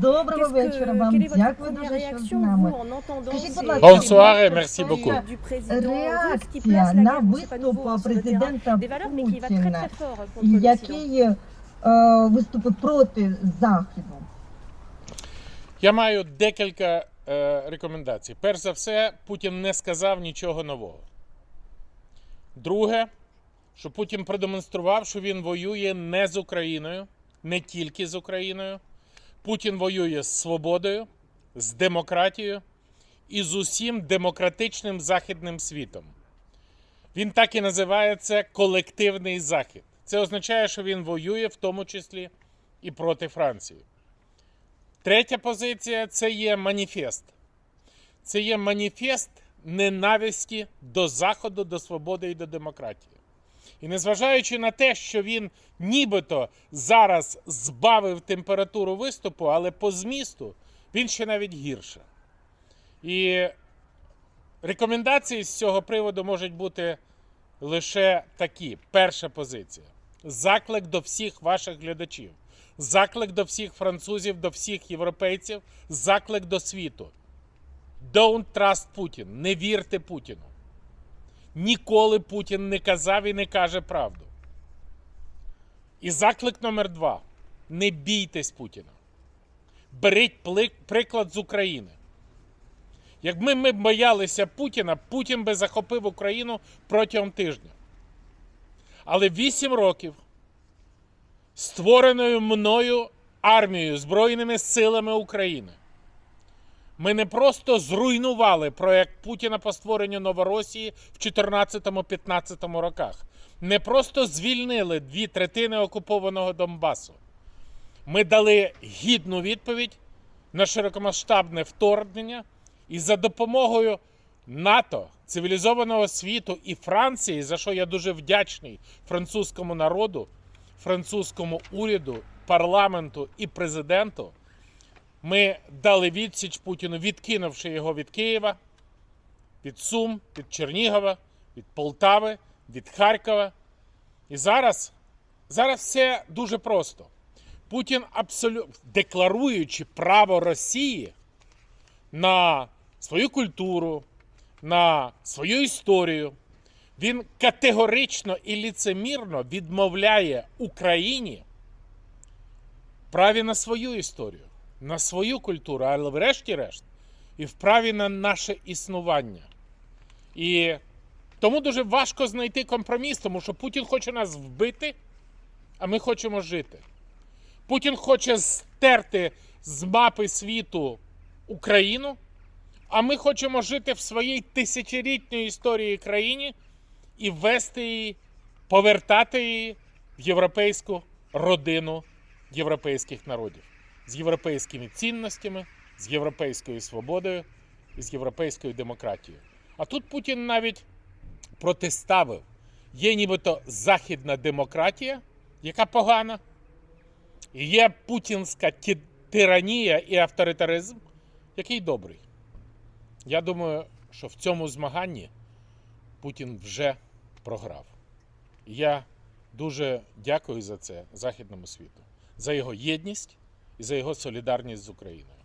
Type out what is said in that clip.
Доброго вечора вам. Дякую дуже, що з нами. Скажіть, будь ласка, Bonsoir et merci beaucoup. Реакція на виступ президента Путіна, l'Occident. який е, виступив проти Заходу. Я маю декілька е, рекомендацій. Перш за все, Путін не сказав нічого нового. Друге, що Путін продемонстрував, що він воює не з Україною, не тільки з Україною. Путін воює з свободою, з демократією і з усім демократичним західним світом. Він так і називає це колективний захід. Це означає, що він воює в тому числі і проти Франції. Третя позиція це є маніфест. Це є маніфест ненависті до Заходу, до свободи і до демократії. І незважаючи на те, що він нібито зараз збавив температуру виступу, але по змісту він ще навіть гірше. І рекомендації з цього приводу можуть бути лише такі: перша позиція заклик до всіх ваших глядачів, заклик до всіх французів, до всіх європейців, заклик до світу. Don't trust Putin. Не вірте Путіну. Ніколи Путін не казав і не каже правду. І заклик номер два: не бійтесь Путіна. Беріть приклад з України. Якби ми боялися Путіна, Путін би захопив Україну протягом тижня. Але 8 років створеною мною армією, Збройними силами України. Ми не просто зруйнували проект Путіна по створенню Новоросії в 14-15 роках, не просто звільнили дві третини окупованого Донбасу. Ми дали гідну відповідь на широкомасштабне вторгнення і за допомогою НАТО, цивілізованого світу і Франції, за що я дуже вдячний французькому народу, французькому уряду, парламенту і президенту. Ми дали відсіч Путіну, відкинувши його від Києва, від Сум, від Чернігова, від Полтави, від Харкова. І зараз, зараз все дуже просто. Путін абсолютно декларуючи право Росії на свою культуру, на свою історію, він категорично і ліцемірно відмовляє Україні праві на свою історію, на свою культуру, але врешті-решт, і в праві на наше існування. І тому дуже важко знайти компроміс, тому що Путін хоче нас вбити, а ми хочемо жити. Путін хоче стерти з мапи світу Україну, а ми хочемо жити в своїй тисячолітньої історії країні і вести її, повертати її в європейську родину європейських народів з європейськими цінностями, з європейською свободою і з європейською демократією. А тут Путін навіть протиставив. Є нібито західна демократія, яка погана, і є путінська ті- тиранія і авторитаризм, який добрий. Я думаю, що в цьому змаганні Путін вже програв. Я дуже дякую за це Західному світу, за його єдність і за його солідарність з Україною.